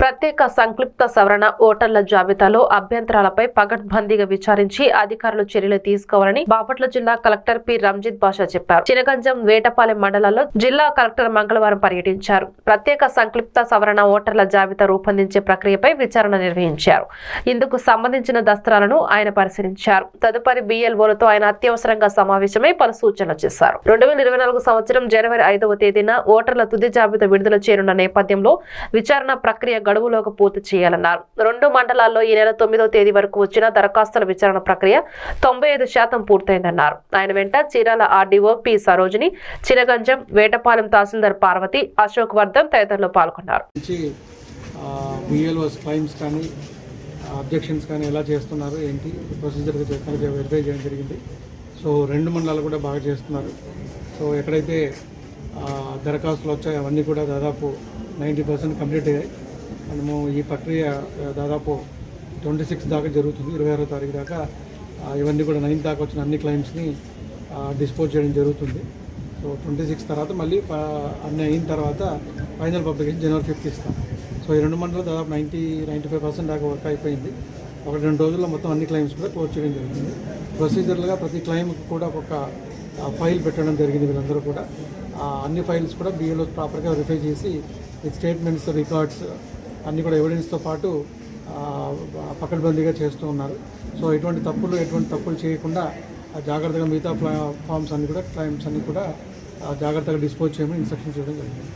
ప్రత్యేక సంక్లిప్త సవరణ ఓటర్ల జాబితాలో అభ్యంతరాలపై పగడ్బందీగా విచారించి అధికారులు చర్యలు తీసుకోవాలని బాపట్ల జిల్లా కలెక్టర్ పి. రంజిత్ బాషా చెప్పారు. చినగంజం వేటపాలెం మండలాల్లో జిల్లా కలెక్టర్ మంగళవారం పర్యటించారు. ప్రత్యేక సంక్లిప్త సవరణ ఓటర్ల జాబితా రూపొందించే ప్రక్రియపై విచారణ నిర్వహించారు. ఇందుకు సంబంధించిన దస్త్రాలను ఆయన పరిశీలించారు. తదుపరి బిఎల్ఓలతో ఆయన అత్యవసరంగా సమావేశమై పలు సూచనలు చేశారు. రెండు వేల ఇరవై నాలుగు సంవత్సరం జనవరి ఐదవ తేదీన ఓటర్ల తుది జాబితా విడుదల చేయనున్న నేపథ్యంలో విచారణ ప్రక్రియ గడువులోకి పూర్తి చేయాలన్నారు. రెండు మండలాల్లో ఈ నెల తొమ్మిదో తేదీ వరకు వచ్చిన దరఖాస్తుల విచారణ ప్రక్రియ తొంభై ఐదు శాతం పూర్తయిందన్నారు. ఆయన వెంట చీరాల ఆర్డీఓ పి సరోజిని చినగంజం వేటపాలెం తహసీల్దార్ పార్వతి అశోక్ వర్ధన్ తదితరులు పాల్గొన్నారు. కానీ అబ్జెక్షన్స్ కానీ ఎలా చేస్తున్నారు ఏంటి ప్రొసీజర్గా చేస్తున్నారు వెరిఫై చేయడం జరిగింది. సో రెండు మండలాలు కూడా బాగా చేస్తున్నారు. సో ఎక్కడైతే దరఖాస్తులు వచ్చాయి అవన్నీ కూడా దాదాపు నైంటీ పర్సెంట్ కంప్లీట్ అయ్యాయి. మనము ఈ ప్రక్రియ దాదాపు ట్వంటీ సిక్స్ దాకా జరుగుతుంది. ఇరవై ఆరో తారీఖు దాకా ఇవన్నీ కూడా నైన్త్ దాకా వచ్చిన అన్ని క్లైమ్స్ని డిస్పోజ్ చేయడం జరుగుతుంది. సో ట్వంటీ సిక్స్ తర్వాత మళ్ళీ అన్ని అయిన తర్వాత ఫైనల్ పబ్లికేషన్ జనవరి ఫిఫ్త్ ఇస్తాం. సో ఈ రెండు మండలం దాదాపు నైంటీ నైంటీ ఫైవ్ పర్సెంట్ దాకా వర్క్ అయిపోయింది. ఒక రెండు రోజుల్లో మొత్తం అన్ని క్లైమ్స్ కూడా క్లోజ్ చేయడం జరిగింది. ప్రొసీజర్లుగా ప్రతి క్లైమ్కి కూడా ఒక ఫైల్ పెట్టడం జరిగింది వీళ్ళందరూ కూడా. అన్ని ఫైల్స్ కూడా బిఏలో ప్రాపర్గా రిఫై చేసి స్టేట్మెంట్స్ రికార్డ్స్ అన్నీ కూడా ఎవిడెన్స్తో పాటు పకడ్బందీగా చేస్తూ ఉన్నారు. సో ఎటువంటి తప్పులు ఎటువంటి తప్పులు చేయకుండా జాగ్రత్తగా మిగతా ఫామ్స్ అన్ని కూడా క్లైమ్స్ అన్ని కూడా జాగ్రత్తగా డిస్పోజ్ చేయమని ఇన్స్ట్రక్షన్ చేయడం జరిగింది.